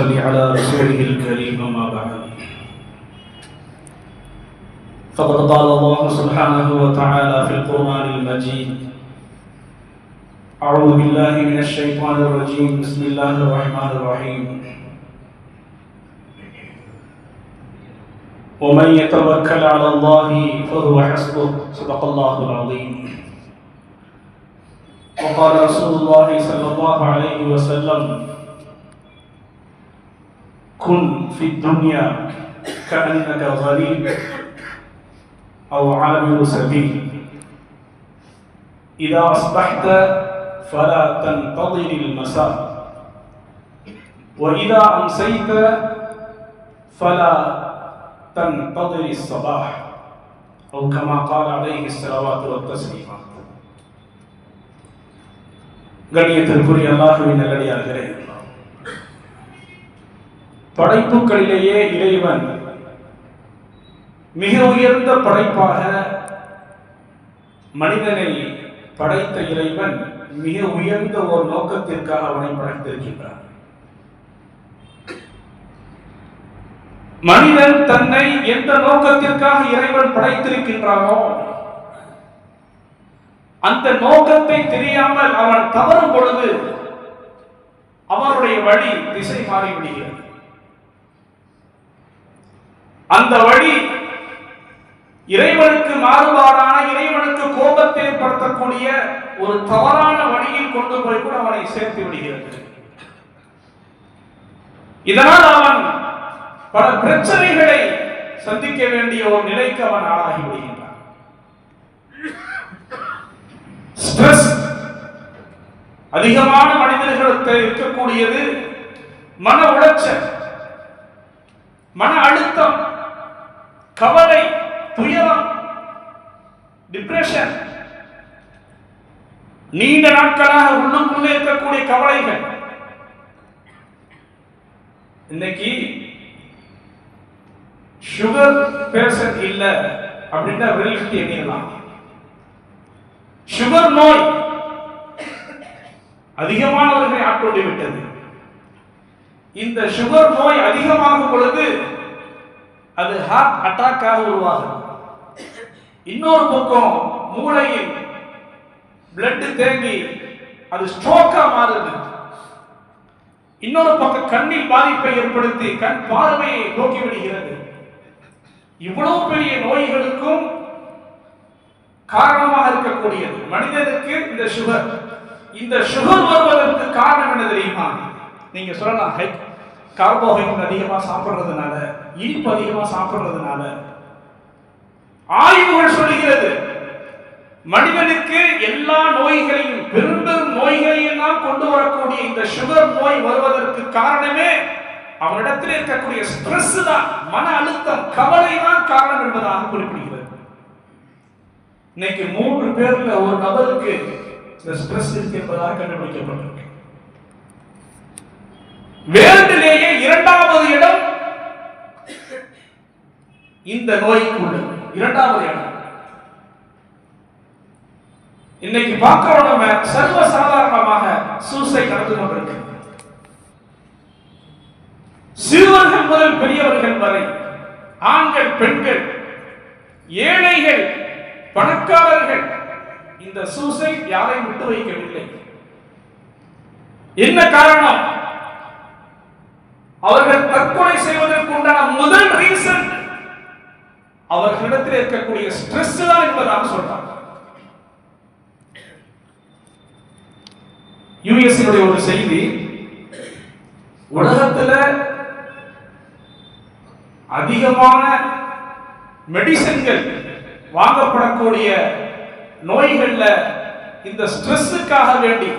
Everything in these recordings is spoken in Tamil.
ونصلي على رسوله الكريم وما بعد. فقد قال الله سبحانه وتعالى في القرآن المجيد أعوذ بالله من الشيطان الرجيم. بسم الله الرحمن الرحيم. ومن يتوكل على الله فهو حسبه. صدق الله العظيم. وقال رسول الله صلى الله عليه وسلم كن في الدنيا كأنك غريب أو عابر سبيل إذا أصبحت فلا تنتظر المساء وإذا أمسيت فلا تنتظر الصباح أو كما قال عليه الصلوات والتسليمات கண்ணியத்திற்குரிய அல்லாஹுவின் நல்லடியார்களே படைப்புகளிலேயே இறைவன். மிக உயர்ந்த படைப்பாக மனிதனை படைத்த இறைவன் மிக உயர்ந்த ஒரு நோக்கத்திற்காக அவனை படைத்திருக்கின்றான். மனிதன் தன்னை எந்த நோக்கத்திற்காக இறைவன் படைத்திருக்கின்றானோ அந்த நோக்கத்தை தெரியாமல் அவன் தவறும் பொழுது அவனுடைய வழி திசை மாறிவிடுகிறது. அந்த வழி இறைவனுக்கு மாறுபாடான இறைவனுக்கு கோபத்தை ஏற்படுத்தக்கூடிய ஒரு தவறான வழியில் கொண்டு போய் கூட அவனை சேர்த்து விடுகிறது. இதனால் அவன் பல பிரச்சனைகளை சந்திக்க வேண்டிய ஒரு நிலைக்கு அவன் ஆளாகி விடுகின்றான். ஸ்ட்ரெஸ் அதிகமான மனிதர்களுக்கு இருக்கக்கூடியது மன உளைச்சல் மன அழுத்தம் கவலை துயரம் டிப்ரெஷன் நீண்ட நாட்களாக உள்ளுக்குள்ளே இருக்கக்கூடிய கவலைகள். இன்னைக்கு சுகர் பேஷண்ட் இல்ல அப்படின்னா ரிலிஃப்ட் எண்ணிடலாம். சுகர் நோய் அதிகமானவர்களை ஆட்கொண்டு விட்டது இந்த சுகர் நோய் அதிகமாகும் பொழுது அது ஹார்ட் அட்டாக்காக உருவாகும் இன்னொரு பக்கம் மூளையில் பிளட் தேங்கி அது ஸ்ட்ரோக்கா மாறுது. இன்னொரு பக்கம் கண்ணில் பாதிப்பை ஏற்படுத்தி கண் பார்வையை நோக்கி விடுகிறது. இவ்வளவு பெரிய நோய்களுக்கும் காரணமாக இருக்கக்கூடியது. மனிதனுக்கு இந்த சுகர் இந்த சுகர் வருவதற்கு காரணம் என்ன தெரியுமா? நீங்க சொல்லலாம் ஹைட் கார்போஹைட்ரேட் அதிகமா சாப்பிடுறதுனால இனிப்பு அதிகமா சாப்பிடுறதுனால ஆய்வுகள் சொல்லுகிறது. மனிதனுக்கு எல்லா நோய்களையும் பெரும்பெரும் நோய்களையெல்லாம் நோய்களையும் கொண்டு வரக்கூடிய இந்த சுகர் நோய் வருவதற்கு காரணமே அவனிடத்தில் இருக்கக்கூடிய ஸ்ட்ரெஸ் தான். மன அழுத்தம் கவலை தான் காரணம் என்பதாக குறிப்பிடுகிறது. இன்னைக்கு மூன்று பேர்ல ஒரு நபருக்கு இந்த ஸ்ட்ரெஸ் இருக்கு என்பதாக கண்டுபிடிக்கப்பட்டிருக்கு. வேர்ல்டிலேயே இரண்டாவது இடம் இந்த நோய்க்கு உள்ளது. இரண்டாவது இடம். இன்னைக்கு பார்க்கிறோம் நம்ம சர்வ சாதாரணமாக சூசைட் நடந்து கொண்டிருக்கு சிறுவர்கள் முதல் பெரியவர்கள் வரை ஆண்கள் பெண்கள் ஏழைகள் பணக்காரர்கள் இந்த சூசைட் யாரையும் விட்டு வைக்கவில்லை. என்ன காரணம்? அவர்கள் தற்கொலை செய்வதற்கு உண்டான முதல் ரீசன் அவர்களிடத்தில் இருக்கக்கூடிய ஸ்ட்ரெஸ் தான் என்பதாக சொல்றாங்க. யுஎஸ்னுடைய ஒரு செய்தி உலகத்துல அதிகமான மெடிசன்கள் வாங்கப்படக்கூடிய நோய்கள்ல இந்த ஸ்ட்ரெஸ்ஸுக்காக வேண்டி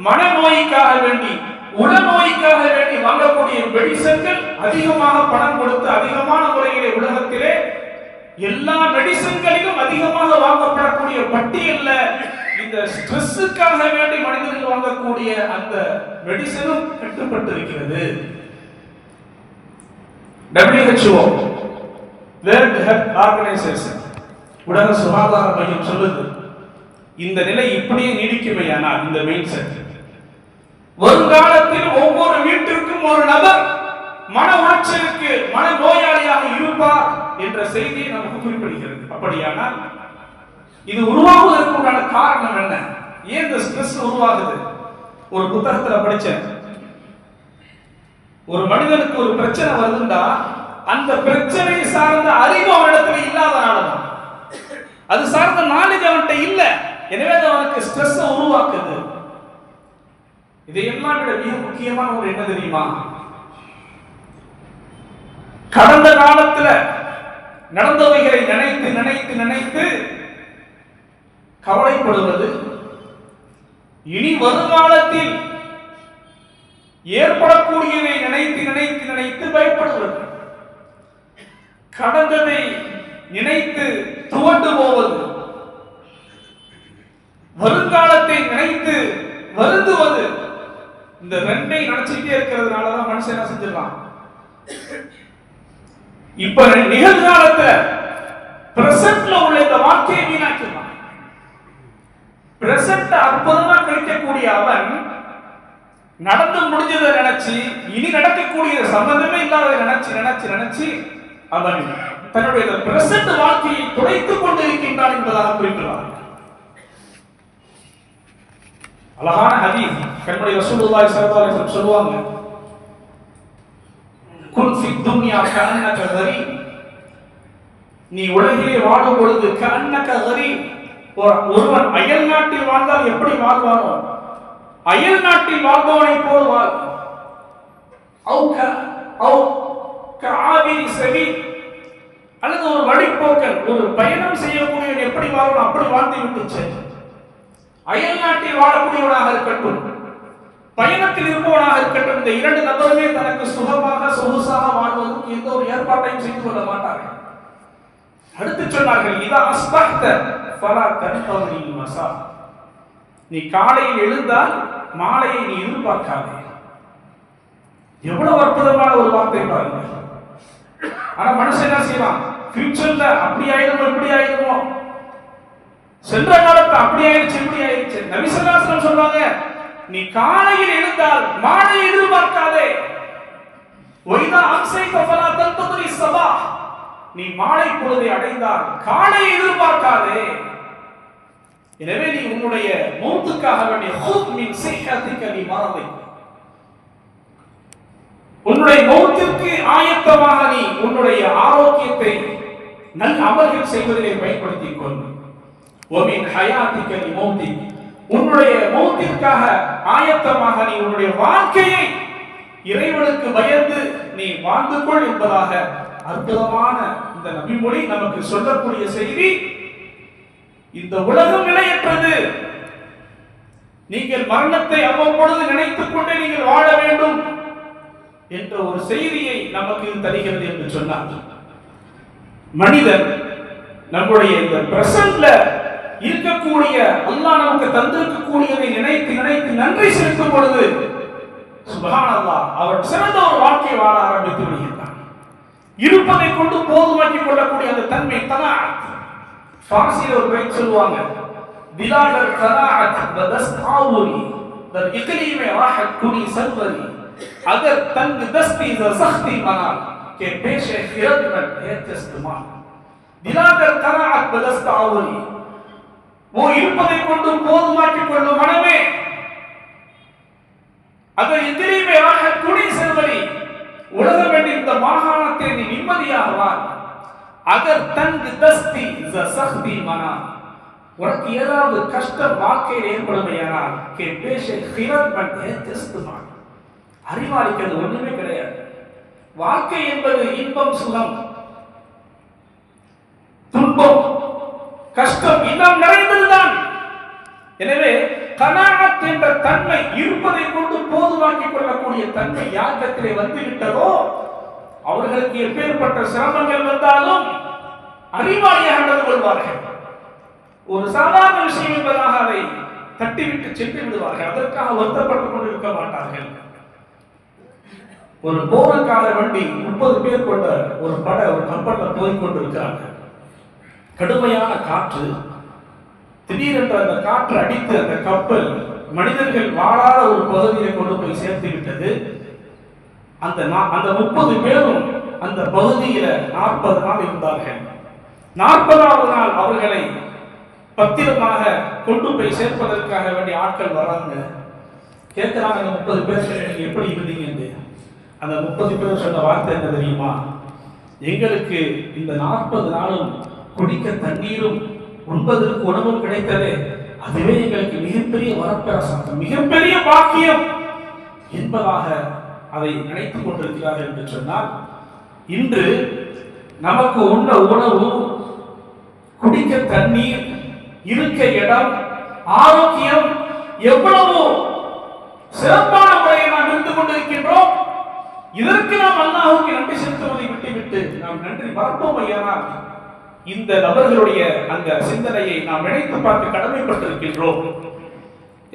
மனநோய்க்காக வேண்டி உடல்நோய்க்காக வேண்டி வாங்கக்கூடிய மெடிசன்கள் அதிகமாக பணம் கொடுத்து அதிகமான முறையிலே உலகத்திலே எல்லா மெடிசன்களிலும் அதிகமாக வாங்கப்படக்கூடிய பட்டியல்ல இந்த ஸ்ட்ரெஸ்ஸுக்காக வேண்டி மனிதர்கள் வாங்கக்கூடிய அந்த மெடிசனும் கட்டுப்பட்டிருக்கிறது. WHO வேர்ல்ட் ஹெல்த் ஆர்கனைசேஷன் உலக சுகாதார மையம் சொல்லுது இந்த நிலை இப்படியே நீடிக்குமையானால் இந்த மெயின் செட் வருங்காலத்தில் ஒவ்வொரு வீட்டிற்கும் ஒரு நபர் மன உளைச்சலுக்கு மன நோயாளியாக இருப்பார் என்ற செய்தி நமக்கு குறிப்பிடுகிறது. அப்படியானால் இது உருவாகுவதற்குண்டான காரணம் என்ன? ஏன் இந்த ஸ்ட்ரெஸ் உருவாகுது? ஒரு புத்தகத்துல படிச்சேன். ஒரு மனிதனுக்கு ஒரு பிரச்சனை வருதுண்டா அந்த பிரச்சனை சார்ந்த அறிவு அவனிடத்துல இல்லாதனாலதான். அது சார்ந்த நாலேஜ் அவன்கிட்ட இல்ல. எனவே அது அவனுக்கு ஸ்ட்ரெஸ் உருவாக்குது. இதையெல்லாம் விட மிக முக்கியமான ஒரு என்ன தெரியுமா? காலத்துல நடந்தவைகளை நினைத்து நினைத்து நினைத்து கவலைப்படுவது இனி வருங்காலத்தில் ஏற்படக்கூடியதை நினைத்து நினைத்து நினைத்து பயப்படுவது. கடந்ததை நினைத்து துவண்டு போவது. வருங்காலத்தை நினைத்து வருந்துவது. இந்த ரெண்டை நினைச்சுட்டே இருக்கிறதுனாலதான் மனுஷன் என்ன செஞ்சிடலாம் இப்ப நிகழ்காலத்துல பிரசன்ட்ல உள்ள இந்த வாழ்க்கையை வீணாக்கிடலாம். பிரசன்ட் அற்புதமா கிடைக்கக்கூடிய அவன் நடந்து முடிஞ்சதை நினைச்சு இனி நடக்கக்கூடிய சம்பந்தமே இல்லாத நினைச்சு நினைச்சு நினைச்சு அவன் தன்னுடைய பிரசன்ட் வாழ்க்கையை துடைத்துக் கொண்டிருக்கின்றான் என்பதாக குறிப்பிடுவார் அழகான ஹதீஸ் கண்மணி ரசூலுல்லாஹி ஸல்லல்லாஹு அலைஹி வஸல்லம் சொல்லுவாங்க நீ உலகிலே வாழும் பொழுது கஅன்னக கரீம் ஒருவன் அயல் நாட்டில் வாழ்ந்தால் எப்படி வாழ்வானோ? அயல் நாட்டில் வாழ்பவனை போல் வாழ். அவு அல்லது ஒரு வழிபோக்கன் ஒரு பயணம் செய்யக்கூடியவன் எப்படி வாழணும்? அப்படி வாழ்ந்து விட்டு அயல் நாட்டில் வாழக்கூடியவனாக இருக்கட்டும். பயணத்தில் இருப்பவனாக இருக்கட்டும் இந்த இரண்டு நபருமே தனக்கு சுகமாக சொகுசாக வாழ்வதற்கு எந்த ஒரு ஏற்பாட்டையும் செய்து கொள்ள மாட்டார்கள். அடுத்து சொன்னார்கள் இதா அஸ்பக்த ஃபலா தன்தவரில் மசா. நீ காலையில் எழுந்தால் மாலையை நீ எதிர்பார்க்காதே. எவ்வளவு அற்புதமான ஒரு வார்த்தை பாருங்க. ஆனா மனுஷன் என்ன செய்வான்? ஃபியூச்சர்ல அப்படி ஆயிடுமோ இப்படி ஆயிடுமோ? சென்ற காலத்து அப்படி ஆயிடுச்சு இப்படி ஆயிடுச்சு. நபிசல்லாசனம் சொல்றாங்க நீ காலையில் எழுந்தால் மாலை எதிர்பார்க்காதே. ஒய்தா அம்சை தஃபலா தந்ததுரி சபா. நீ மாலை பொழுதை அடைந்தால் காலை எதிர்பார்க்காதே. எனவே நீ உன்னுடைய மௌத்துக்காக வேண்டிய ஹுத் மின் சிஹத்திக்க நீ மறதை உன்னுடைய மௌத்திற்கு ஆயத்தமாக நீ உன்னுடைய ஆரோக்கியத்தை நல் அமல்கள் செய்வதிலே பயன்படுத்திக் கொள். ஒமின் ஹயாத்திக்க நீ மௌத்தி உன்னுடைய மௌத்திற்காக ஆயத்தமாக நீ உன்னுடைய வாழ்க்கையை இறைவனுக்கு பயந்து நீ வாழ்ந்து கொள் என்பதாக அற்புதமான இந்த நபிமொழி நமக்கு சொல்லக்கூடிய செய்தி. இந்த உலகம் நிலையற்றது. நீங்கள் மரணத்தை அவ்வப்பொழுது நினைத்துக் கொண்டே நீங்கள் வாழ வேண்டும் என்ற ஒரு செய்தியை நமக்கு தருகிறது என்று சொன்னார். மனிதன் நம்முடைய இந்த பிரசன்ட்ல இருக்கக்கூடிய அல்லாஹ் நமக்கு தந்திருக்கக்கூடியவை நினைத்து நினைத்து நன்றி செலுத்தும் பொழுது சுபஹானல்லாஹ் அவர் சிறந்த ஒரு வாழ்க்கை வாழ ஆரம்பித்து விடுகின்றார். இருப்பதை கொண்டு போதுமாக்கி கொள்ளக்கூடிய அந்த தன்மை தலாத் ஃபாரசியில் ஒரு பேர் சொல்லுவாங்க திலாடர் தலாத் பதஸ்தாவுரி தர் இக்லீமே ராஹத் குனி சல்வரி அகர் தங்கு தஸ்தி சஹ்தி மனால் கே பேஷே ஃபிரத் மன் ஏத்தஸ்துமா திலாடர் தலாத் பதஸ்தாவுரி இருப்பதை கொண்டு போதுமாக்கிக் கொள்ளும் மனமே. அந்த எதிரிமே ஆக துணை செல்வரி உலக வேண்டிய இந்த மாகாணத்தை நீ நிம்மதியாக வா அகர் தங்கு தஸ்தி சஹ்தி மனா. உனக்கு ஏதாவது கஷ்ட வாழ்க்கையில் ஏற்படுமையானால் கே பேஷை ஹிரத் பண்ணே தெஸ்துமா அறிவாளிக்கிறது ஒன்றுமே கிடையாது. வாழ்க்கை என்பது இன்பம் சுகம். துன்பம் கஷ்டம் இன்னும் நிறைந்ததுதான் எனவே கனாகத் என்ற தன்மை இருப்பதை கொண்டு போதுமாக்கிக் கொள்ளக்கூடிய தன்மை யாரிடத்திலே வந்துவிட்டதோ அவர்களுக்கு எப்பேற்பட்ட சிரமங்கள் வந்தாலும் அறிவாளியாக நடந்து கொள்வார்கள். ஒரு சாதாரண விஷயம் என்பதாக அதை தட்டிவிட்டு சென்று விடுவார்கள். அதற்காக வருத்தப்பட்டுக் கொண்டிருக்க மாட்டார்கள். ஒரு போருக்காக வண்டி முப்பது பேர் கொண்ட ஒரு படை ஒரு கப்பல்ல போய் கொண்டிருக்கிறாங்க. கடுமையான காற்று. திடீரென்று அந்த காற்று அடித்து அந்த கப்பல் மனிதர்கள் வாழாத ஒரு பகுதியை கொண்டு போய் சேர்த்து விட்டது. அந்த நா- அந்த முப்பது பேரும் அந்த பகுதியில நாற்பது நாள் இருந்தார்கள். நாற்பதாவது நாள் அவர்களை பத்திரமாக கொண்டு போய் சேர்ப்பதற்காக வேண்டிய ஆட்கள் வராங்க கேட்கிறாங்க அந்த முப்பது பேர் நீங்க எப்படி இருந்தீங்க? அந்த முப்பது பேர் சொன்ன வார்த்தை என்ன தெரியுமா? எங்களுக்கு இந்த நாற்பது நாளும் குடிக்க தண்ணீரும் உண்பதற்கு உணவும் கிடைத்தது. அதுவே எங்களுக்கு மிகப்பெரிய வரப்பிரசாதம் மிகப்பெரிய பாக்கியம் என்பதாக அதை நினைத்துக் கொண்டிருக்கிறார்கள் என்று சொன்னால் இன்று நமக்கு உண்ண உணவு குடிக்க தண்ணீர் இருக்க இடம் ஆரோக்கியம் எவ்வளவோ சிறப்பான முறையில் நாம் இருந்து கொண்டிருக்கின்றோம். இதற்கு நாம் அல்லாஹுக்கு நன்றி செலுத்துவதை விட்டுவிட்டு நாம் நன்றி மறப்போம் ஐயானா இந்த நபர்களுடைய அந்த சிந்தனையை நாம் நினைத்து பார்க்க கடமைப்பட்டிருக்கின்றோம்.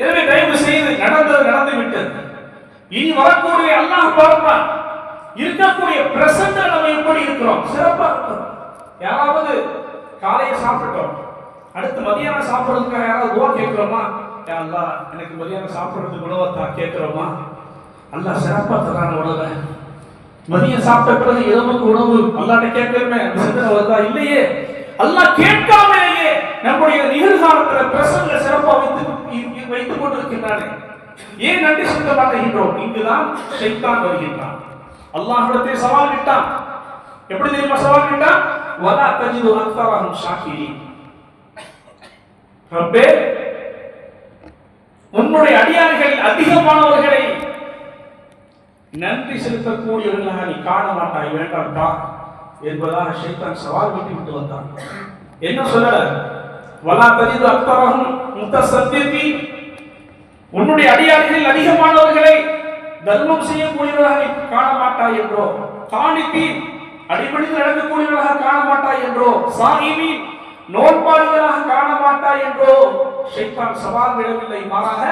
எனவே தயவு செய்து நடந்தது நடந்து விட்டது இனி வரக்கூடிய அல்லாஹ் பார்ப்பான். இருக்கக்கூடிய பிரசன்ட் நம்ம எப்படி இருக்கிறோம்? சிறப்பா இருக்கிறோம். யாராவது காலையை சாப்பிட்டோம். அடுத்து மதியானம் சாப்பிட்றதுக்காக யாராவது துவா கேட்கிறோமா? யா எனக்கு மதியானம் சாப்பிட்றதுக்கு உணவை தான் கேட்கிறோமா? நல்லா சிறப்பா தரான உணவை. மதியம் சாப்பிட்ட பிறகு இரவுக்கு உணவு அல்லாட்ட கேட்கிறமே வருதா இல்லையே. அல்லாஹ் கேட்காமலேயே நம்முடைய நிகழ்காலத்துல பிரசங்க சிறப்பா வைத்து வைத்துக் கொண்டிருக்கின்றானே. ஏன் நன்றி செலுத்த மாட்டேங்கின்றோம் இங்குதான் சைத்தான் வருகின்றான். அல்லாஹிடத்தை சவால் விட்டான். எப்படி தெரியுமா சவால் விட்டான்? வலா தஜிது அக்தரஹும் ஷாக்கிரீன். ரப்பே உன்னுடைய அடியார்களில் அதிகமானவர்களை நன்றி செலுத்தக்கூடியவர்களாக நீ காண மாட்டாய் வேண்டாம்டா என்பதாக சைத்தான் சவால் விட்டு விட்டு வந்தான். என்ன சொல்லல? வலா தஜிது முத்த சத்தியத்தி உன்னுடைய அடியார்களில் அதிகமானவர்களை தர்மம் செய்யக்கூடியவர்களாக நீ காண மாட்டாய் என்றோ காணித்தி அடிப்படையில் நடக்கக்கூடியவர்களாக காண மாட்டாய் என்றோ சாகிமி நோன்பாளிகளாக காண மாட்டாய் என்றோ ஷைத்தான் சவால் விடவில்லை மாறாக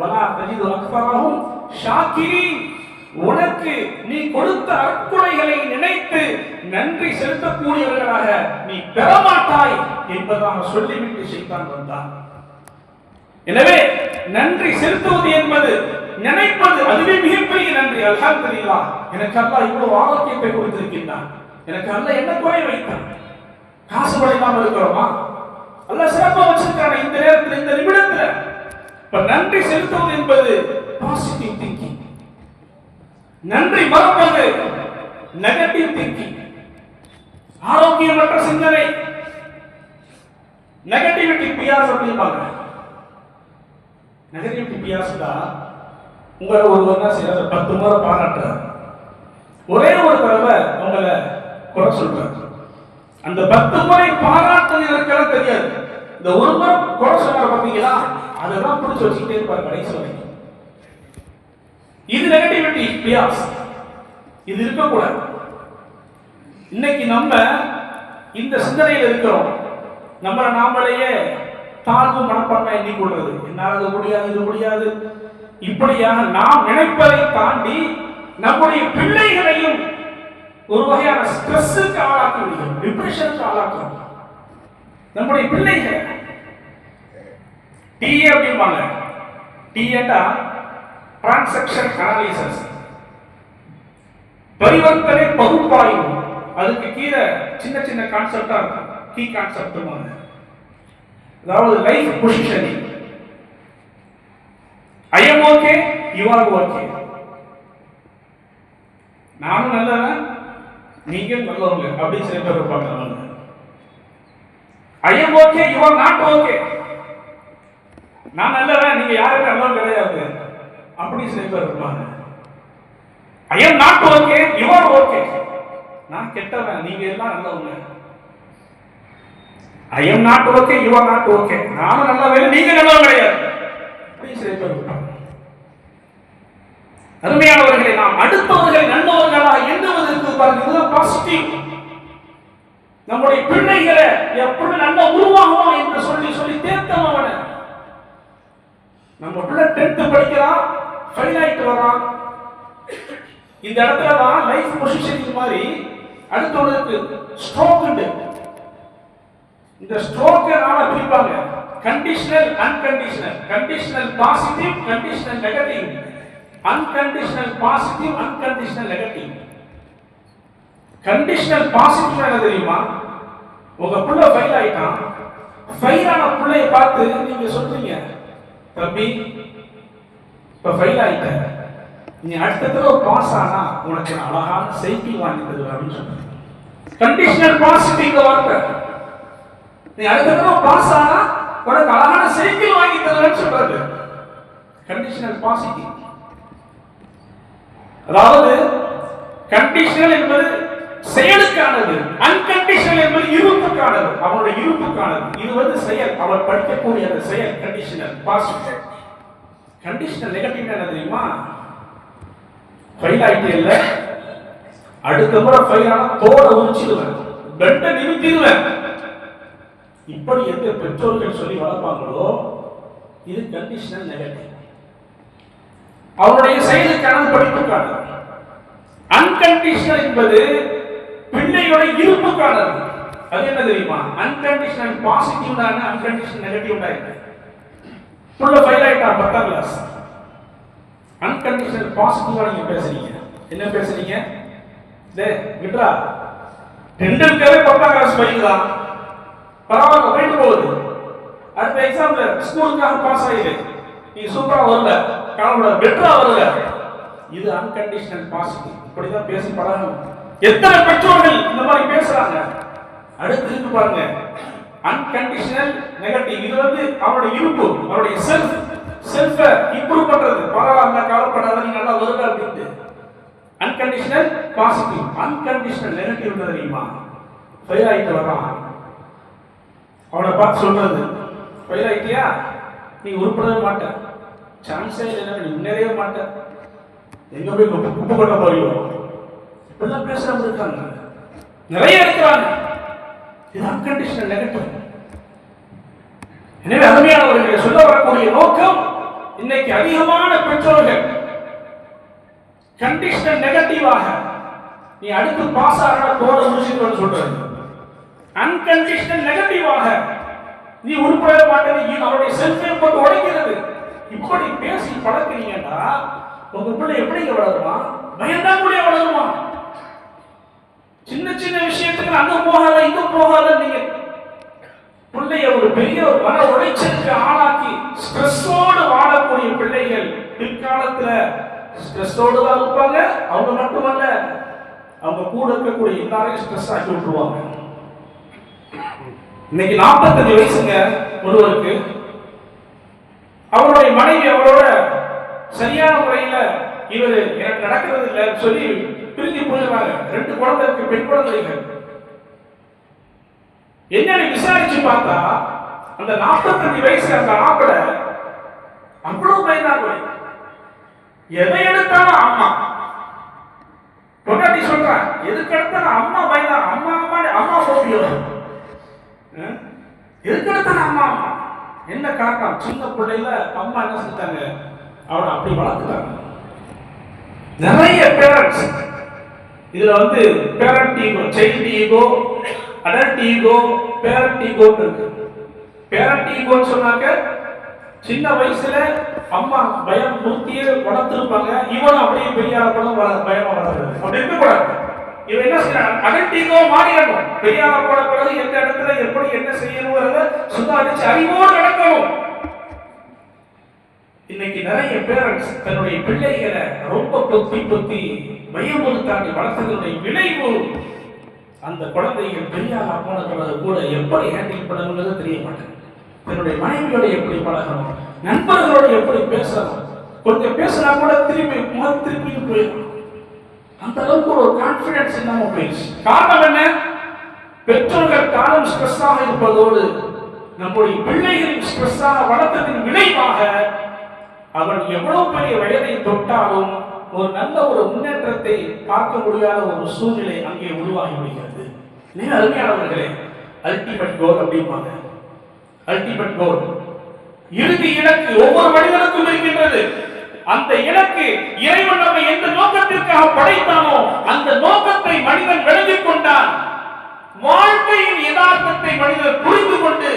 வலா தஜிது அக்பரஹும் ஷாக்கிரீன். உனக்கு நீ கொடுத்த அற்குறைகளை நினைத்து நன்றி செலுத்தக்கூடியவர்களாக நீ பெறமாட்டாய் என்பதாக சொல்லிவிட்டு செய்தான் வந்தான். எனவே நன்றி செலுத்துவது என்பது நினைப்பது அதுவே மிகப்பெரிய நன்றி. அல்ஹம்துலில்லாஹ் எனக்கு அல்லாஹ் இவ்வளவு ஆரோக்கியத்தை கொடுத்திருக்கின்றான். எனக்கு அல்லாஹ் என்ன குறை வைத்தான்? காசு படைக்காமல் இருக்கிறோமா? அல்லாஹ் சிறப்பாக வச்சிருக்கான இந்த நேரத்தில் இந்த நிமிடத்தில். இப்ப நன்றி செலுத்துவது என்பது பாசிட்டிவ் நன்றி மறப்பது நெகட்டிவ் திங்கிங் ஆரோக்கியமற்ற சிந்தனை. நெகட்டிவிட்டி பியாஸ் அப்படிம்பாங்க நெகட்டிவிட்டி பியாஸ் தான் உங்களை ஒரு என்ன செய்யறாரு பத்து முறை பாராட்டுறாரு. ஒரே ஒரு தடவை உங்களை குறை சொல்றாரு. அந்த பத்து முறை பாராட்டுறது எனக்கெல்லாம் தெரியாது. இந்த ஒரு முறை குறை சொன்னார் பார்த்தீங்களா அதெல்லாம் பிடிச்சி வச்சுக்கிட்டே இருப்பார் கடைசி வரைக்கும். இது நெகட்டிவிட்டி பியாஸ் இது இருக்கக்கூடாது. இன்னைக்கு நம்ம இந்த சிந்தனையில் இருக்கிறோம். நம்மளை நாமளையே தாழ்வு மனப்பான்மை எண்ணிக்கொள்றது என்னால் அது முடியாது இது முடியாது. இப்படியாக நாம் நினைப்பதை தாண்டி நம்முடைய பிள்ளைகளையும் ஒரு வகையான ஸ்ட்ரெஸ்ஸுக்கு ஆளாக்க முடியும். டிப்ரெஷனுக்கு ஆளாக்குறோம் நம்முடைய பிள்ளைகள் டிஏ அப்படிம்பாங்க. டிஏட்டா டிரான்சாக்சன் அனாலிசிஸ் பரிவர்த்தனை பகுப்பாய்வு. அதுக்கு கீழே சின்ன சின்ன கான்செப்டா இருக்கும். கீ கான்செப்ட் அதாவது life positioning I am okay you are okay நானும் நல்லவன் நீங்க நல்லவங்க அப்படின்னு சில பேர் இருப்பாங்க I am okay you are not okay நான் நல்லவன் நீங்க யாரும் நல்லவன் கிடையாது. அப்படி சில பேர் இருப்பாங்க. I not okay you're okay. நான் கெட்டவன் நீங்க எல்லாம் நல்லவங்க. I'm not okay you're not okay. நானும் நல்லவன் நீங்க நல்லவங்க கிடையாது. அப்படி சில பேர் இருப்பாங்க. அருமையானவர்களை நாம் அடுத்தவர்களை நல்லவர்களாக எண்ணுவதற்கு பாருங்க இதுதான் பாசிட்டிவ் நம்முடைய பிள்ளைகளை எப்படி நல்ல உருவாகும் என்று சொல்லி சொல்லி தேர்த்தம் அவனை. நம்ம பிள்ளை டென்த் படிக்கிறான் ஃபெயில் ஆயிட்டு வரான் இந்த இடத்துல தான் லைஃப் பொசிஷன் மாதிரி அடுத்தவனுக்கு ஸ்ட்ரோக் உண்டு. இந்த ஸ்ட்ரோக்கனால பிரிப்பாங்க conditional unconditional conditional positive conditional negative unconditional positive unconditional negative conditional positive என்ன தெரியுமா? உங்க புள்ள ஃபெயில் ஆயிட்டான். ஃபெயில் ஆன புள்ளைய பார்த்து நீங்க சொல்றீங்க தம்பி இப்ப ஃபெயில் ஆகிட்ட நீ அடுத்த தடவை பாஸ் ஆனா உனக்கு அழகான சைக்கிள் வாங்கி தருவேன் அப்படின்னு சொன்னாங்க. கண்டிஷனல் பாசிட்டிவ் வார்த்தை நீ அடுத்த தடவை பாஸ் ஆனா உனக்கு அழகான சைக்கிள் வாங்கி தருவேன்னு சொல்றாரு கண்டிஷனல் பாசிட்டிவ் அதாவது கண்டிஷனல் என்பது செயலுக்கானது அன்கண்டிஷனல் என்பது இருப்புக்கானது. அவனுடைய இருப்புக்கானது. இது வந்து செயல். அவர் படிக்கக்கூடிய அந்த செயல் கண்டிஷனல் பாசிட்டிவ் கண்டிஷனல் நெகட்டிவ் என்ன தெரியுமா? ஃபைல் ஆகிட்டே இல்லை. அடுத்த முறை ஃபைல் ஆனால் தோலை உரிச்சிடுவேன். பெட்டை நிமித்திடுவேன். இப்படி எந்த பெற்றோர்கள் சொல்லி வளர்ப்பாங்களோ இது கண்டிஷனல் நெகட்டிவ் அவருடைய செயலுக்கானது படிப்புக்கானது அன்கண்டிஷனல் என்பது பிள்ளையோட இருப்புக்கானது அது என்ன தெரியுமா? அன்கண்டிஷனல் பாசிட்டிவ் தானே அன்கண்டிஷனல் நெகட்டிவ் தான் இருக்கு ஃபெயில் ஆயிட்டான் பத்தாம் கிளாஸ் அன்கண்டிஷனல் பாசிட்டிவா நீங்க பேசுறீங்க. என்ன பேசுறீங்க? டே விட்ரா டெண்டுல்கரே பத்தாம் கிளாஸ் ஃபெயில் தான். பரவாயில்ல போயிட்டு போகுது. அடுத்த எக்ஸாம்ல ஸ்கூலுக்காக பாஸ் ஆயிடு நீ சூப்பரா வரல. கனவுல பெட்டரா வரல. இது அன்கண்டிஷனல் பாசிட்டிவ் இப்படிதான் பேசி பழகணும். எத்தனை பெற்றோர்கள் இந்த மாதிரி பேசுறாங்க? அடுத்து இருக்கு பாருங்க. அன்கண்டிஷனல் நெகட்டிவ் இது வந்து அவருடைய இருப்பு அவருடைய செல்ஃப் செல்ஃப இம்ப்ரூவ் பண்றது. பரவாயில்ல கவலைப்படாத நீ நல்லா வருவ அப்படின்ட்டு. அன்கண்டிஷனல் பாசிட்டிவ் அன்கண்டிஷனல் நெகட்டிவ் தெரியுமா? ஃபெயில் ஆகிட்டு வரான் அவனை பார்த்து சொல்றது ஃபெயில் ஆகிட்டியா நீ உருப்படவே மாட்ட. சான்ஸே இல்லை நீ முன்னேறவே மாட்டேன் எங்க போய் குப்பை கொண்ட கொட்ட போறியோ? இப்படிலாம் பேசுறவங்க இருக்காங்க. நிறைய இருக்கிறாங்க. இது அன்கண்டிஷனல் நெகட்டிவ் எனவே அருமையானவர்களை சொல்ல வரக்கூடிய நோக்கம் இன்னைக்கு அதிகமான பெற்றோர்கள் கண்டிஷனல் நெகட்டிவாக நீ அடுத்து பாஸ் ஆகிற தோட முடிச்சுக்கணும்னு சொல்றது அன்கண்டிஷனல் நெகட்டிவாக நீ உருப்படவே மாட்டேன்னு அவருடைய செல்ஃப் போட்டு உடைக்கிறது. இப்படி பேசி பழக்கிறீங்கன்னா உங்க பிள்ளை எப்படிங்க வளருவான் கூட வளருவான் சின்ன சின்ன விஷயத்துக்கு அங்க போகாத இங்க போகாத நீங்க பிள்ளைய ஒரு பெரிய ஒரு மன உளைச்சலுக்கு ஆளாக்கி ஸ்ட்ரெஸ்ஸோடு வாழக்கூடிய பிள்ளைகள் பிற்காலத்துல ஸ்ட்ரெஸ்ஸோடு தான் இருப்பாங்க. அவங்க மட்டுமல்ல அவங்க கூட இருக்கக்கூடிய எல்லாரையும் ஸ்ட்ரெஸ் ஆக்கி விட்டுருவாங்க. இன்னைக்கு நாற்பத்தஞ்சு வயசுங்க ஒருவருக்கு அவருடைய மனைவி அவரோட சரியான முறையில இவர் எனக்கு நடக்கிறது இல்லைன்னு சொல்லி பிரிஞ்சு போயிடுறாங்க ரெண்டு குழந்தை இருக்கு பெண் குழந்தைகள். என்னன்னு விசாரிச்சு பார்த்தா அந்த நாற்பத்தஞ்சு வயசு அந்த ஆப்பிட அவ்வளவு பயந்தாங்க எதை எடுத்தாலும் அம்மா. பொண்டாட்டி சொல்ற எதுக்கு எடுத்தாலும் அம்மா பயந்தா அம்மா அம்மா அம்மா போட்டியும் எதுக்கு எடுத்தாலும் அம்மா அம்மா. என்ன காரணம்? சின்ன பிள்ளையில அம்மா என்ன செஞ்சாங்க? அவனை அப்படி வளர்த்துட்டாங்க. நிறைய பேரண்ட்ஸ் இதுல வந்து parent ego child ego adult ego parent ego இருக்கு. பேரண்ட் ஈகோன்னு சொன்னாக்க சின்ன வயசுல அம்மா பயம் மூர்த்தியே வளர்த்துருப்பாங்க. இவன் அப்படியே பெரிய ஆளப்படம் பயமா வளர்றது அப்படி இருக்கக்கூடாது. இவன் என்ன செய்யறான்? அடல்ட் ஈகோ மாறிடணும். பெரிய ஆளப்பட பிறகு எந்த இடத்துல எப்படி என்ன செய்யணுங்கிறத சுதாரிச்சு அறிவோடு நடக்கணும். இன்னைக்கு நிறைய பேரண்ட்ஸ் தன்னுடைய பிள்ளைகளை ரொம்ப பொத்தி பொத்தி பயமுறுத்தாண்டி வளர்த்ததனுடைய விளைவு அந்த குழந்தைகள் பெரியாரா போன கூட எப்படி ஹேண்டில் பண்ணணுங்கிறது தெரிய மாட்டேன் தன்னுடைய மனைவியோட எப்படி பழகணும்? நண்பர்களோட எப்படி பேசணும்? கொஞ்சம் பேசினா கூட திரும்பி முகம் திருப்பி போயிடும். அந்த அளவுக்கு ஒரு கான்பிடன்ஸ் இல்லாம போயிடுச்சு. காரணம் என்ன? பெற்றோர்கள் காலம் ஸ்ட்ரெஸ்ஸாக இருப்பதோடு நம்முடைய பிள்ளைகளின் ஸ்ட்ரெஸ்ஸாக வளர்த்ததின் விளைவாக அவன் எவ்வளவு பெரிய வயதை தொட்டாலும் ஒரு நல்ல ஒரு முன்னேற்றத்தை பார்க்க முடியாத ஒரு சூழ்நிலை அங்கே உருவாகி விடுகிறது. மிக அருமையானவர்களே அல்டிமேட் கோல் அப்படிம்பாங்க. அல்டிமேட் கோல் இறுதி இலக்கு ஒவ்வொரு மனிதனுக்கும் இருக்கின்றது. அந்த இலக்கு இறைவன் நம்மை எந்த நோக்கத்திற்காக படைத்தானோ அந்த நோக்கத்தை மனிதன் விளங்கிக் கொண்டான். வாழ்க்கையின் யதார்த்தத்தை மனிதர் புரிந்து கொண்டு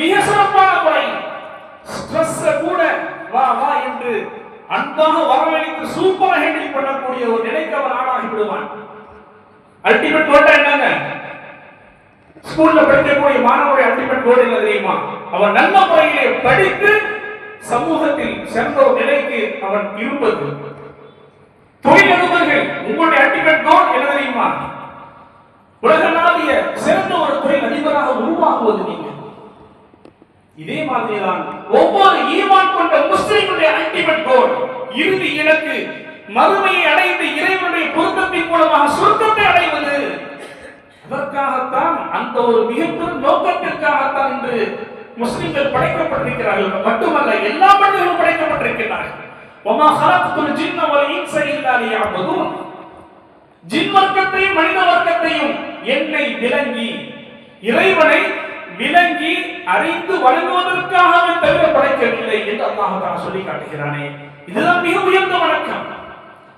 மிக சிறப்பான முறை ஸ்ட்ரெஸ் கூட வா வா என்று அன்பாக வரவழைத்து சூப்பரா ஹேண்டில் பண்ணக்கூடிய ஒரு நிலைக்கு அவன் ஆளாகி விடுவான். அல்டிமேட் கோட்டா என்னங்க? ஸ்கூல்ல படிக்கக்கூடிய மாணவருடைய அல்டிமேட் கோல் என்ன தெரியுமா? அவன் நல்ல முறையிலே படித்து சமூகத்தில் சென்ற ஒரு நிலைக்கு அவன் இருப்பது. தொழிலதிபர்கள் உங்களுடைய அல்டிமேட் கோல் என்ன தெரியுமா? உலகம் சிறந்த ஒரு தொழில் அதிபராக உருவாகுவது நீங்க இதே மாதிரிதான் ஒவ்வொரு ஈமான் கொண்ட முஸ்லிமுடைய அல்டிமேட் கோல் இறுதி இலக்கு மறுமையை அடைந்து இறைவனுடைய பொருத்தத்தின் மூலமாக சுருக்கத்தை அடைவது. அதற்காகத்தான் அந்த ஒரு மிகப்பெரும் நோக்கத்திற்காகத்தான் இன்று முஸ்லிம்கள் படைக்கப்பட்டிருக்கிறார்கள். மட்டுமல்ல எல்லா மனிதர்களும் படைக்கப்பட்டிருக்கிறார்கள் ஒமா ஹலத்துல் ஜின்ன வல் இன்ஸ இல்லா ஜின் வர்க்கத்தையும் மனித வர்க்கத்தையும் என்னை விளங்கி இறைவனை விளங்கி அறிந்து வணங்குவதற்காகவே தவிர படைக்கவில்லை என்று அல்லாஹால சொல்லி காட்டுகிறானே. இதுதான் மிக உயர்ந்த வணக்கம்.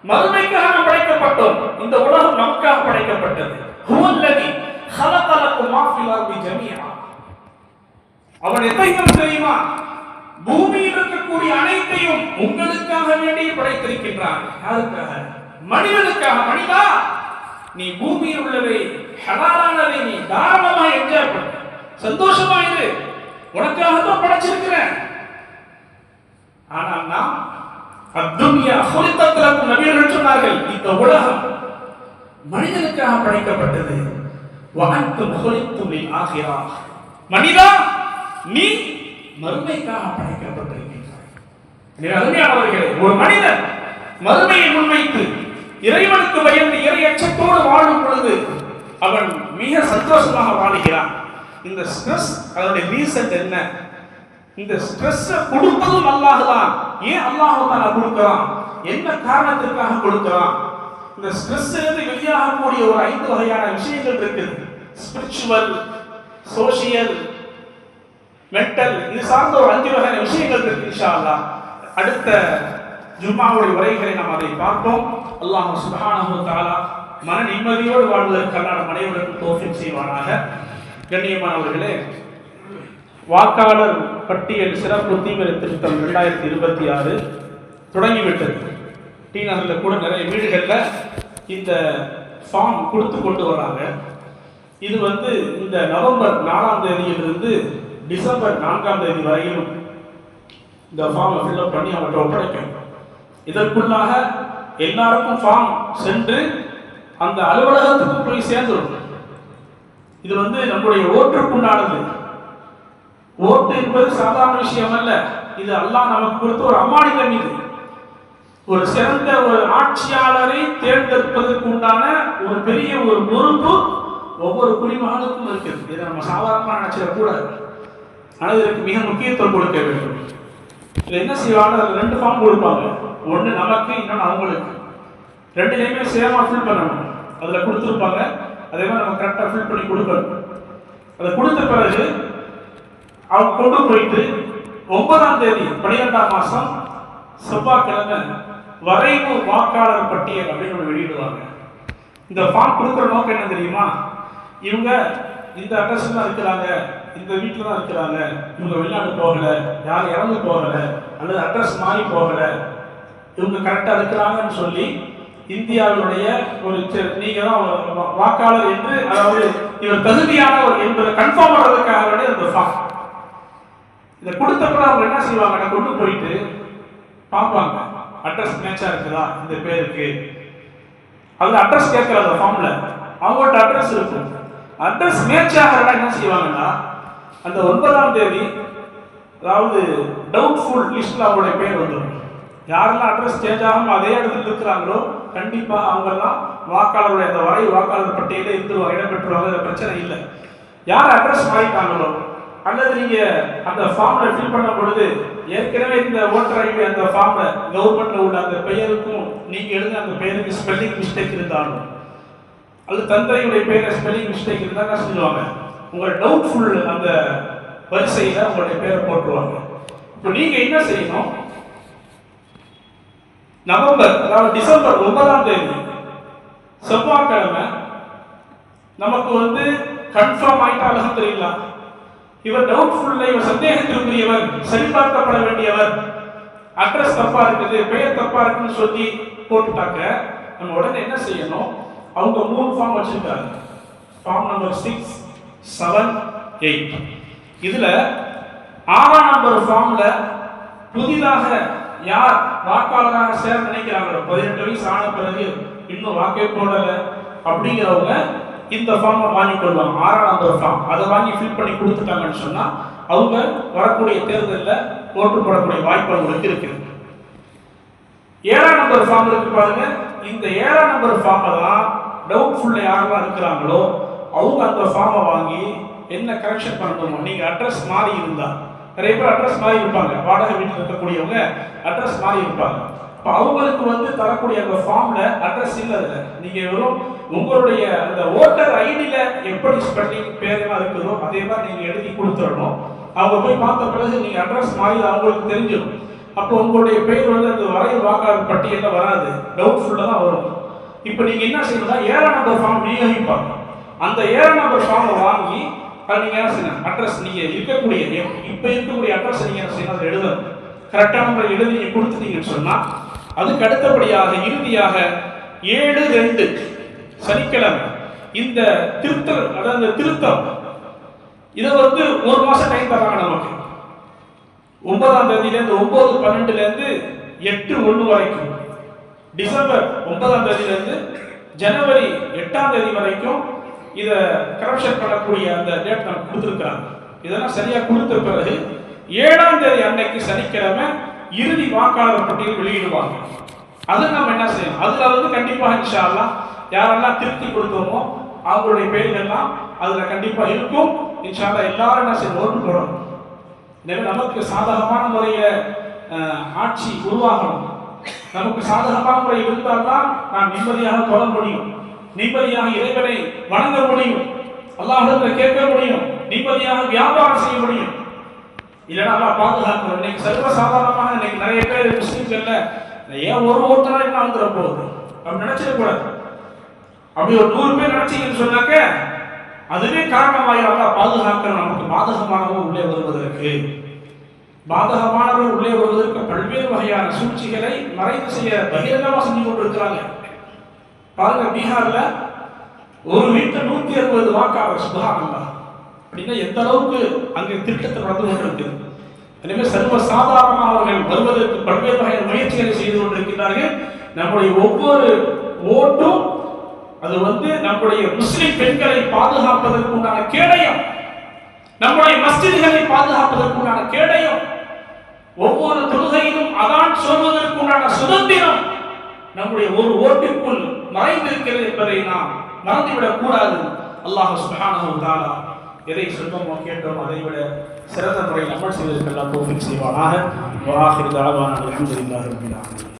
மறுமைக்காக நாம் படைக்கப்பட்டோம். இந்த உலகம் நமக்காக படைக்கப்பட்டது. ஹுவல்லதி ஹலகலக்கும் அர்தி ஜமீஆ. அவன் எத்தையும் தெரியுமா? பூமியில் இருக்கக்கூடிய அனைத்தையும் உங்களுக்காக வேண்டி படைத்திருக்கின்றான். யாருக்காக? மனிதனுக்காக. மனிதா நீ பூமியில் உள்ளவை ஹலாலானதை நீ தாராளமா என்ஜாய் பண்ண. சந்தோஷமா இரு உனக்காக தான் படைச்சிருக்கிறேன். ஆனால் நாம் அத்துன்யா சுலித்தத்திலும் நபியர்கள் சொன்னார்கள் இந்த உலகம் மனிதனுக்காக படைக்கப்பட்டது. வஅன்தும் முகலித்துமை லில் மனிதா நீ மறுமைக்காக படைக்கப்பட்டிருக்கின்றாய். அருமையானவர்களே ஒரு மனிதன் மறுமையை முன்வைத்து இறைவனுக்கு பயந்து இறை அச்சத்தோடு வாழும் பொழுது அவன் மிக சந்தோஷமாக வாழுகிறான். இந்த ஸ்ட்ரெஸ் அதனுடைய ரீசன் என்ன? இந்த ஸ்ட்ரெஸ் கொடுப்பதும் அல்லாஹ் தான். ஏன் அல்லாஹ் தான் கொடுக்கிறான்? என்ன காரணத்திற்காக கொடுக்கிறான்? இந்த ஸ்ட்ரெஸ் இருந்து வெளியாகக்கூடிய ஒரு ஐந்து வகையான விஷயங்கள் இருக்குது. ஸ்பிரிச்சுவல் சோசியல் மென்டல் இது சார்ந்த ஒரு அஞ்சு வகையான விஷயங்கள் இருக்கு இன்ஷா அல்லா அடுத்த ஜும்மாவுடைய உரைகளை நாம் அதை பார்ப்போம். அல்லாஹ் சுப்ஹானஹு தாலா மன நிம்மதியோடு வாழ்வதற்கு நம் அனைவருக்கும் தோஃபிக் செய்வானாக. கண்ணியமானவர்களே வாக்காளர் பட்டியல் சிறப்பு தீவிர திருத்தம் ரெண்டாயிரத்தி இருபத்தி ஆறு தொடங்கிவிட்டது. டி நகரில் கூட நிறைய வீடுகளில் இந்த ஃபார்ம் கொடுத்து கொண்டு வராங்க. இது வந்து இந்த நவம்பர் நாலாம் தேதியிலிருந்து டிசம்பர் நான்காம் தேதி வரையிலும் இந்த ஃபார்மை ஃபில்அப் பண்ணி அவற்றை ஒப்படைக்கணும் இதற்குள்ளாக எல்லாருக்கும் ஃபார்ம் சென்று அந்த அலுவலகத்துக்கு போய் சேர்ந்துடும் இது வந்து நம்முடைய ஓட்டுக்குண்டானது. ஓட்டு என்பது சாதாரண விஷயம் அல்ல இது அல்லாஹ் நமக்கு கொடுத்த ஒரு அம்மானிதம் இது. ஒரு சிறந்த ஒரு ஆட்சியாளரை தேர்ந்தெடுப்பதற்கு உண்டான ஒரு பெரிய ஒரு பொறுப்பு ஒவ்வொரு குடிமகனுக்கும் இருக்குது இதை நம்ம சாதாரணமாக நினைச்சிடக்கூடாது ஆனால் இதற்கு மிக முக்கியத்துவம் கொடுக்க வேண்டும். இதில் என்ன செய்வாங்க? அதில் ரெண்டு ஃபார்ம் கொடுப்பாங்க. ஒன்று நமக்கு இன்னொன்று அவங்களுக்கு. ரெண்டுலேயுமே சேமாக ஃபில் பண்ணணும். அதில் கொடுத்துருப்பாங்க. அதே மாதிரி நம்ம கரெக்டாக ஃபில் பண்ணி கொடுக்கணும். அதை கொடுத்த பிறகு அவங்க கொண்டு போயிட்டு ஒன்பதாம் தேதி பனிரெண்டாம் மாதம் செவ்வாய்க்கிழமை வரைவு வாக்காளர் பட்டியல் அப்படின்னு ஒன்று வெளியிடுவாங்க. இந்த ஃபார்ம் கொடுக்குற நோக்கம் என்ன தெரியுமா? இவங்க இந்த அட்ரஸ் தான் இருக்கிறாங்க இந்த வீட்டில் தான் இருக்கிறாங்க இவங்க வெளிநாடு போகலை யாரும் இறந்து போகலை அல்லது அட்ரஸ் மாறி போகலை இவங்க கரெக்டாக இருக்கிறாங்கன்னு சொல்லி இந்தியாவினுடைய ஒரு நீங்க தான் வாக்காளர் என்று அதாவது இவர் தகுதியானவர் என்பதை கன்ஃபார்ம் பண்ணுறதுக்காக வேண்டிய அந்த ஃபார்ம் இதை கொடுத்த அவங்க என்ன செய்வாங்க? கொண்டு போயிட்டு பார்ப்பாங்க. அட்ரஸ் மேட்சா இருக்குதா? இந்த பேருக்கு. அதுல அட்ரஸ் கேட்கல அந்த ஃபார்ம்ல அவங்கள்ட்ட அட்ரஸ் இருக்கும். அட்ரஸ் மேட்ச் ஆகிறனா என்ன செய்வாங்கன்னா அந்த ஒன்பதாம் தேதி அதாவது டவுட்ஃபுல் லிஸ்ட்ல அவங்களுடைய பேர் வந்துடும் யாரெல்லாம் அட்ரஸ் சேஞ்ச் ஆகாம அதே இடத்துல இருக்கிறாங்களோ கண்டிப்பாக அவங்கெல்லாம் வாக்காளருடைய அந்த வரை வாக்காளர் பட்டியலில் இருந்துருவாங்க இடம்பெற்றுவாங்க இதுல பிரச்சனை இல்லை. யார் அட்ரஸ் வாங்கிட்டாங்களோ அல்லது நீங்கள் அந்த ஃபார்ம்ல ஃபில் பண்ண பொழுது ஏற்கனவே இந்த ஓட்டர் ஐடி அந்த ஃபார்ம்ல கவர்மெண்ட்ல உள்ள அந்த பெயருக்கும் நீங்கள் எழுத அந்த பெயருக்கு ஸ்பெல்லிங் மிஸ்டேக் இருந்தாலும் அல்லது தந்தையுடைய பேரை ஸ்பெல்லிங் மிஸ்டேக் இருந்தால் என்ன சொல்லுவாங்க? உங்கள் டவுட்ஃபுல் அந்த வரிசையில் உங்களுடைய பேரை போட்டுருவாங்க. இப்போ நீங்கள் என்ன செய்யணும்? நவம்பர் அதாவது டிசம்பர் ஒன்பதாம் தேதி செவ்வாய்க்கிழமை நமக்கு வந்து கன்ஃபார்ம் ஆயிட்டா தெரியல. இவர் டவுட்ஃபுல்ல இவர் சந்தேகத்திற்குரியவர் சரிபார்க்கப்பட வேண்டியவர். அட்ரஸ் தப்பா இருக்குது பெயர் தப்பா இருக்குன்னு சொல்லி போட்டுட்டாக்க நம்ம உடனே என்ன செய்யணும்? அவங்க மூணு ஃபார்ம் வச்சிருக்காங்க. Form number six seven eight இதுல ஆறாம் நம்பர் ஃபார்ம்ல புதிதாக யார் வாக்காளராக சேர நினைக்கிறாங்களோ? பதினெட்டு வயசு ஆன பிறகு இன்னும் வாக்கே போடல அப்படிங்கிறவங்க இந்த ஃபார்மை வாங்கி கொள்வாங்க. ஆறாம் நம்பர் ஃபார்ம் அதை வாங்கி ஃபில் பண்ணி கொடுத்துட்டாங்கன்னு சொன்னால் அவங்க வரக்கூடிய தேர்தலில் ஓட்டு போடக்கூடிய வாய்ப்பு அவங்களுக்கு இருக்குது. ஏழாம் நம்பர் ஃபார்ம் இருக்கு பாருங்க. இந்த ஏழாம் நம்பர் ஃபார்மை தான் டவுட்ஃபுல்ல யாரெல்லாம் இருக்கிறாங்களோ அவங்க அந்த ஃபார்மை வாங்கி என்ன கரெக்ஷன் பண்ணணுமோ நீங்கள் அட்ரஸ் மாறி இருந்தால் நிறைய பேர் அட்ரஸ் மாறி இருப்பாங்க வாடகை வீட்டில் இருக்கக்கூடியவங்க அட்ரஸ் மாறி இருப்பாங்க இப்போ அவங்களுக்கு வந்து தரக்கூடிய அந்த ஃபார்ம்ல அட்ரஸ் இல்லை அதில். நீங்கள் வெறும் உங்களுடைய அந்த ஓட்டர் ஐடியில் எப்படி ஸ்பெல்லிங் பேரெல்லாம் இருக்குதோ அதே மாதிரி நீங்கள் எழுதி கொடுத்துடணும். அவங்க போய் பார்த்த பிறகு நீங்கள் அட்ரஸ் மாறி அவங்களுக்கு தெரிஞ்சிடும். அப்போ உங்களுடைய பெயர் வந்து அந்த வரைவு வாக்காளர் பட்டியலில் வராது. டவுட்ஃபுல்லாக தான் வரும். இப்போ நீங்கள் என்ன செய்யணும்னா ஏழாம் நம்பர் ஃபார்ம் விநியோகிப்பாங்க. அந்த ஏழாம் நம்பர் ஃபார்மை வாங்கி அது நீங்கள் என்ன செய்யணும்? அட்ரஸ் நீங்கள் இருக்கக்கூடிய இப்போ இருக்கக்கூடிய அட்ரஸ் நீங்கள் என்ன செய்யணும்? அதை எழுதணும். கரெக்டான முறை எழுதி நீங்கள் கொடுத்துட்டீங்கன்னு சொன்னால் அதுக்கு அடுத்தபடியாக இறுதியாக ஏழு ரெண்டு சனிக்கிழமை இந்த திருத்தல் அதாவது திருத்தம் இதை வந்து ஒரு மாசம் டைம் தராங்க நமக்கு. ஒன்பதாம் தேதியிலேருந்து ஒன்பது பன்னெண்டுலேருந்து எட்டு ஒன்று வரைக்கும். டிசம்பர் ஒன்பதாம் தேதியிலேருந்து ஜனவரி எட்டாம் தேதி வரைக்கும் இதை கரப்ஷன் பண்ணக்கூடிய அந்த டேட் நான் கொடுத்துருக்கிறாங்க. இதெல்லாம் சரியாக கொடுத்த பிறகு ஏழாம் தேதி அன்னைக்கு சனிக்கிழமை இறுதி வாக்காளர் பட்டியல் வெளியிடுவாங்க. அது நம்ம என்ன செய்யணும்? அதில் வந்து கண்டிப்பாக இன்ஷால்லாம் யாரெல்லாம் திருப்தி கொடுத்தோமோ அவங்களுடைய பெயர்கள்லாம் அதில் கண்டிப்பாக இருக்கும். இன்ஷா எல்லாரும் என்ன செய்யணும்? ஓட்டு போடணும். எனவே நமக்கு சாதகமான முறையில் ஆட்சி உருவாகணும். நமக்கு சாதகமான முறை இருந்தால்தான் நாம் நிம்மதியாக தொடர முடியும். நிம்மதியாக இறைவனை வணங்க முடியும். அல்லாஹிடத்தில் கேட்க முடியும். நிம்மதியாக வியாபாரம் செய்ய முடியும். இல்லைன்னா அல்லாஹ் பாதுகாக்கணும். இன்னைக்கு சர்வசாதாரணமாக இன்னைக்கு நிறைய பேர் முஸ்லீம்கள்ல ஏன் ஒரு ஓட்டுனா என்ன வந்துட போகுது அப்படி நினைச்சிடக்கூடாது அப்படி ஒரு நூறு பேர் நினைச்சீங்கன்னு சொன்னாக்க அதுவே காரணமாக பாதுகாக்க பாதுகாக்கிற நமக்கு பாதகமானவர் உள்ளே வருவதற்கு. பாதகமானவர் உள்ளே வருவதற்கு பல்வேறு வகையான சூழ்ச்சிகளை மறைந்து செய்ய பகிரங்கமாக செஞ்சு கொண்டிருக்கிறாங்க. பாருங்க பீகார்ல ஒரு வீட்டில் நூத்தி அறுபது வாக்காளர் சுபகானந்தா அப்படின்னா எந்த அளவுக்கு அங்கே திருட்டத்தில் நடந்து கொண்டிருக்கு? எனவே சர்வ சாதாரணமாக அவர்கள் வருவதற்கு பல்வேறு வகையான முயற்சிகளை செய்து கொண்டிருக்கிறார்கள் நம்முடைய ஒவ்வொரு ஓட்டும் அது வந்து நம்முடைய முஸ்லிம் பெண்களை பாதுகாப்பதற்கு உண்டான கேடயம். நம்முடைய மஸ்ஜிதுகளை பாதுகாப்பதற்கு உண்டான கேடயம். ஒவ்வொரு தொழுகையிலும் அதான் சொல்வதற்கு உண்டான சுதந்திரம் நம்முடைய ஒரு ஓட்டிற்குள் மறைந்திருக்கிறது என்பதை நாம் மறந்துவிடக் கூடாது. அல்லாஹ் சுப்ஹானஹு வ எதை சொல்வோமோ கேட்டோம் அதை விட சிறந்த முறையில் அமல் செய்வதற்கெல்லாம் தோஃபிக் செய்வானாக. வாஹிர் தாவான அல்ஹம்துலில்லாஹி ரப்பில்